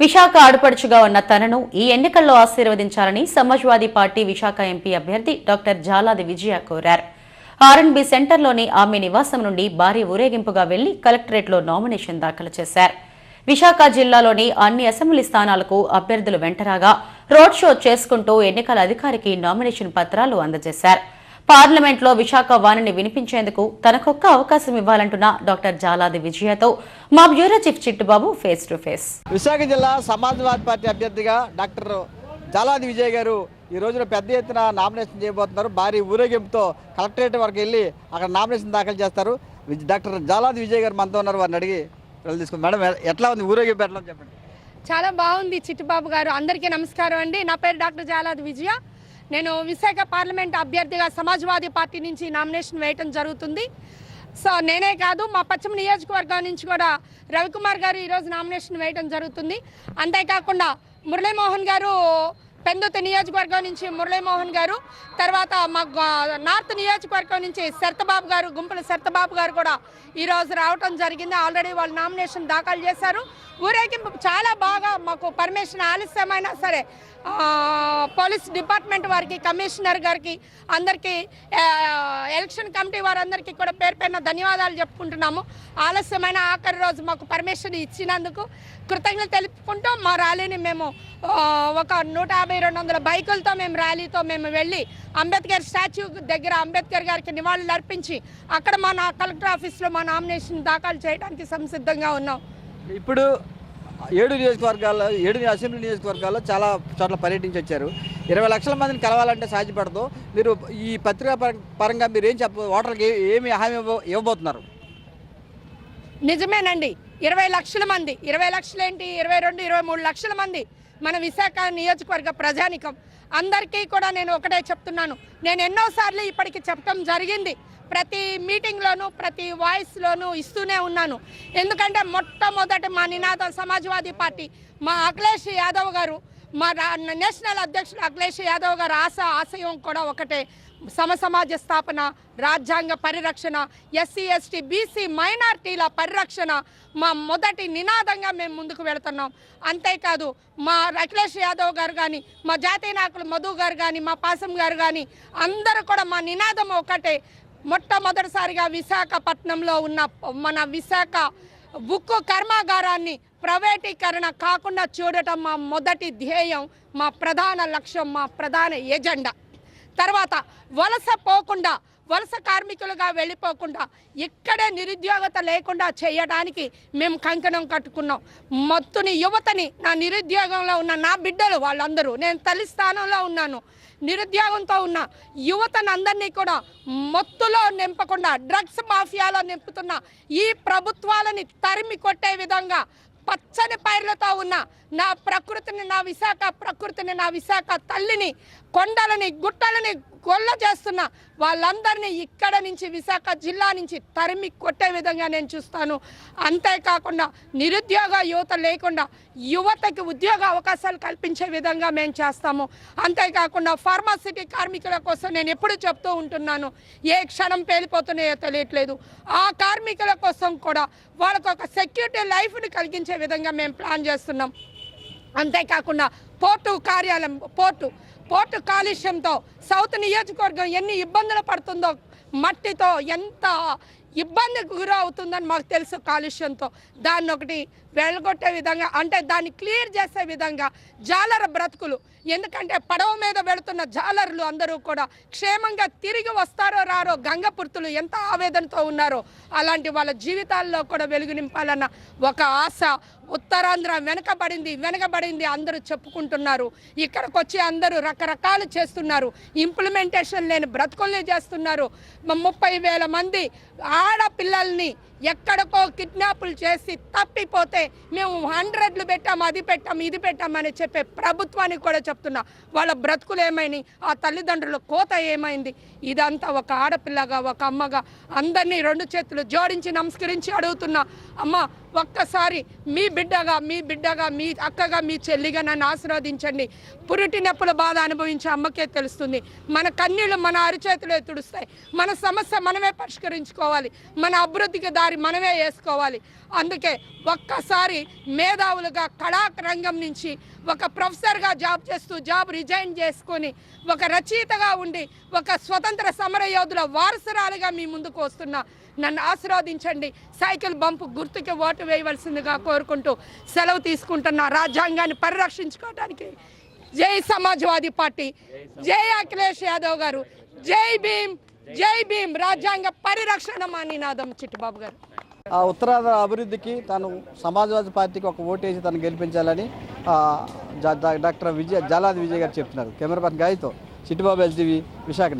విశాఖ ఆడుపడుచుగా ఉన్న తనను ఈ ఎన్నికల్లో ఆశీర్వదించాలని సమాజ్వాదీ పార్టీ విశాఖ ఎంపీ అభ్యర్థి డాక్టర్ జాలాది విజయ కోరారు. ఆర్ఎన్బి సెంటర్లోని ఆమె నివాసం నుండి భారీ ఊరేగింపుగా వెళ్ళి కలెక్టరేట్లో నామినేషన్ దాఖలు చేశారు. విశాఖ జిల్లాలోని అన్ని అసెంబ్లీ స్థానాలకు అభ్యర్థులు వెంటరాగా రోడ్ షో చేసుకుంటూ ఎన్నికల అధికారికి నామినేషన్ పత్రాలు అందజేశారు. పార్లమెంట్లో విశాఖ వాణిని వినిపించేందుకు తనకొక్క అవకాశం ఇవ్వాలంటున్న డాక్టర్ జాలాది విజయతో మా bureau chief Chittibabu face to face. Visakha జిల్లా సమాజ్వాదీ పార్టీ అభ్యర్థిగా డాక్టర్ జాలాది విజయ్ గారు ఈ రోజున పెద్ద ఎత్తున నామినేషన్ చేయబోతున్నారు. భారీ ఊరేగింపుతో కలెక్టరేట్ వరకు వెళ్ళి అక్కడ నామినేషన్ దాఖలు చేస్తారు. డాక్టర్ జాలాది విజయ్ గారు మనతో ఉన్నారు. వారిని అడిగి తీసుకుని మేడం ఎట్లా ఉంది ఊరేగింపు? ఎట్లా చెప్పండి. చాలా బాగుంది చిట్టుబాబు గారు. అందరికీ నమస్కారం అండి. నా పేరు డాక్టర్ జాలాద్ విజయ. నేను విశాఖ పార్లమెంట్ అభ్యర్థిగా సమాజ్వాదీ పార్టీ నుంచి నామినేషన్ వేయటం జరుగుతుంది. సో నేనే కాదు మా పశ్చిమ నియోజకవర్గం నుంచి కూడా రవికుమార్ గారు ఈరోజు నామినేషన్ వేయటం జరుగుతుంది. అంతేకాకుండా మురళీమోహన్ గారు పెందుత నియోజకవర్గం నుంచి మురళీమోహన్ గారు తర్వాత మా నార్త్ నియోజకవర్గం నుంచి శరతబాబు గారు గుంపుల శరతబాబు గారు కూడా ఈరోజు రావటం జరిగింది. ఆల్రెడీ వాళ్ళు నామినేషన్ దాఖలు చేశారు. ఊరేగింపు చాలా బాగా మాకు పర్మిషన్ ఆలస్యమైనా సరే పోలీస్ డిపార్ట్మెంట్ వారికి కమిషనర్ గారికి అందరికీ ఎలక్షన్ కమిటీ వారందరికీ కూడా పేరు పైన ధన్యవాదాలు చెప్పుకుంటున్నాము. ఆలస్యమైన ఆఖరి రోజు మాకు పర్మిషన్ ఇచ్చినందుకు కృతజ్ఞతలు తెలుపుకుంటూ మా ర్యాలీని మేము ఒక నూట యాభై రెండు వందల బైకులతో మేము ర్యాలీతో మేము వెళ్ళి అంబేద్కర్ స్టాచ్యూ దగ్గర అంబేద్కర్ గారికి నివాళులు అర్పించి అక్కడ మా నా కలెక్టర్ ఆఫీస్లో మా నామినేషన్ దాఖలు చేయడానికి సంసిద్ధంగా ఉన్నాం. ఇప్పుడు ఏడు నియోజకవర్గాల్లో ఏడు అసెంబ్లీ నియోజకవర్గాల్లో చాలా చోట్ల పర్యటించి వచ్చారు. ఇరవై లక్షల మందిని కలవాలంటే సాధ్యపడదు. మీరు ఈ పత్రికా పర- పరంగా మీరు ఏం చెప్ప ఓటర్కి ఏ- ఏమి హామీ ఇవ్వ- ఇవ్వబోతున్నారు? నిజమేనండి. ఇరవై లక్షల మంది ఇరవై లక్షలు ఏంటి ఇరవై రెండు ఇరవై మూడు లక్షల మంది మన విశాఖ నియోజకవర్గ ప్రజానికం. అందరికీ కూడా నేను ఒకటే చెప్తున్నాను. నేను ఎన్నోసార్లు ఇప్పటికి చెప్పడం జరిగింది. ప్రతి మీటింగ్లోనూ ప్రతి వాయిస్లోనూ ఇస్తూనే ఉన్నాను. ఎందుకంటే మొట్టమొదటి మా నినాదం సమాజ్వాదీ పార్టీ మా అఖిలేష్ యాదవ్ గారు మా రా- నేషనల్ అధ్యక్షుడు అఖిలేష్ యాదవ్ గారు ఆశ ఆశయం కూడా ఒకటే. సమసమాజ స్థాపన రాజ్యాంగ పరిరక్షణ ఎస్సీ ఎస్టీ బీసీ మైనార్టీల పరిరక్షణ మా మొదటి నినాదంగా మేము ముందుకు వెళుతున్నాం. అంతేకాదు మా అఖిలేష్ యాదవ్ గారు కానీ మా జాతీయ నాయకులు మధు గారు కానీ మా పాసం గారు కానీ అందరూ కూడా మా నినాదం ఒకటే. మొట్టమొదటిసారిగా విశాఖపట్నంలో ఉన్న మన విశాఖ ఉక్కు కర్మాగారాన్ని ప్రైవేటీకరణ కాకుండా చూడటం మా మొదటి ధ్యేయం మా ప్రధాన లక్ష్యం మా ప్రధాన ఎజెండా. తర్వాత వలస పోకుండా వలస కార్మికులుగా వెళ్ళిపోకుండా ఇక్కడే నిరుద్యోగత లేకుండా చేయడానికి మేము కంకణం కట్టుకున్నాం. మొత్తుని యువతని నా నిరుద్యోగంలో ఉన్న నా బిడ్డలు వాళ్ళందరూ నేను తల్లి స్థానంలో ఉన్నాను నిరుద్యోగంతో ఉన్న యువతను అందరినీ కూడా మొత్తులో నింపకుండా డ్రగ్స్ మాఫియాలో నింపుతున్న ఈ ప్రభుత్వాలని తరిమి కొట్టే విధంగా పచ్చని పైర్లతో ఉన్న నా ప్రకృతిని నా విశాఖ ప్రకృతిని నా విశాఖ తల్లిని కొండలని గుట్టలని గొల్ల చేస్తున్న. వాళ్ళందరినీ ఇక్కడ నుంచి విశాఖ జిల్లా నుంచి తరిమి కొట్టే విధంగా నేను చూస్తాను. అంతేకాకుండా నిరుద్యోగ యువత లేకుండా యువతకి ఉద్యోగ అవకాశాలు కల్పించే విధంగా మేము చేస్తాము. అంతేకాకుండా ఫార్మాసిటీ కార్మికుల కోసం నేను ఎప్పుడు చెప్తూ ఉంటున్నాను. ఏ క్షణం పేలిపోతున్నాయో తెలియట్లేదు. ఆ కార్మికుల కోసం కూడా వాళ్ళకు ఒక సెక్యూరిటీ లైఫ్ని కలిగించే విధంగా మేము ప్లాన్ చేస్తున్నాం. అంతేకాకుండా పోర్టు కార్యాలయం పోర్టు పోర్టు కాలుష్యంతో సౌత్ నియోజకవర్గం ఎన్ని ఇబ్బందులు పడుతుందో మట్టితో ఎంత ఇబ్బందికి గురి అవుతుందని మాకు తెలుసు కాలుష్యంతో. దాన్ని ఒకటి వెళ్ళగొట్టే విధంగా అంటే దాన్ని క్లియర్ చేసే విధంగా జాలర బ్రతుకులు. ఎందుకంటే పడవ మీద వెళుతున్న జాలర్లు అందరూ కూడా క్షేమంగా తిరిగి వస్తారో రారో గంగపుర్తులు ఎంత ఆవేదనతో ఉన్నారో అలాంటి వాళ్ళ జీవితాల్లో కూడా వెలుగు నింపాలన్న ఒక ఆశ ఉత్తరాంధ్ర వెనకబడింది వెనకబడింది అందరూ చెప్పుకుంటున్నారు. ఇక్కడికి వచ్చి అందరూ రకరకాలు చేస్తున్నారు. ఇంప్లిమెంటేషన్ లేని బ్రతుకుల్ని చేస్తున్నారు. ముప్పై వేల మంది ఆడపిల్లల్ని ఎక్కడికో కిడ్నాపులు చేసి తప్పిపోతే మేము హండ్రెడ్లు పెట్టాం అది పెట్టాం ఇది పెట్టామని చెప్పే ప్రభుత్వానికి కూడా చెప్తున్నా. వాళ్ళ బ్రతుకులు ఏమైంది? ఆ తల్లిదండ్రుల కోత ఏమైంది? ఇదంతా ఒక ఆడపిల్లగా ఒక అమ్మగా అందరినీ రెండు చేతులు జోడించి నమస్కరించి అడుగుతున్నా. అమ్మ ఒక్కసారి మీ బిడ్డగా మీ బిడ్డగా మీ అక్కగా మీ చెల్లిగా నన్ను ఆశీర్వదించండి. పురిటి నొప్పుల బాధ అనుభవించే అమ్మకే తెలుస్తుంది. మన కన్నీళ్ళు మన అరిచేతులే తుడుస్తాయి. మన సమస్య మనమే పరిష్కరించుకోవాలి. మన అభివృద్ధికి దారి మనమే వేసుకోవాలి. అందుకే ఒక్కసారి మేధావులుగా కళా రంగం నుంచి ఒక ప్రొఫెసర్గా జాబ్ చేస్తూ జాబ్ రిజైన్ చేసుకొని ఒక రచయితగా ఉండి ఒక స్వతంత్ర సమర యోధుల వారసురాలుగా మీ ముందుకు వస్తున్నా నన్ను ఆశీర్వదించండి. సైకిల్ బంపు గుర్తుకి ఓటు వేయవలసిందిగా కోరుకుంటూ సెలవు తీసుకుంటున్నా రాజ్యాంగాన్ని పరిరక్షించుకోవడానికి జై సమాజ్వాదీ పార్టీ. జై అఖిలేష్ యాదవ్ గారు. జై భీమ్. జై భీమ్ రాజ్యాంగ పరిరక్షణ మా నినాదం చిట్టుబాబు గారు. ఆ ఉత్తరాంధ్ర అభివృద్ధికి తాను సమాజ్వాదీ పార్టీకి ఒక ఓటేసి తను గెలిపించాలని డాక్టర్ విజయ జాలాది విజయ్ గారు చెప్తున్నారు. కెమెరా పర్సన్ గాయతో చిట్టుబాబు ఎల్టీవీ విశాఖ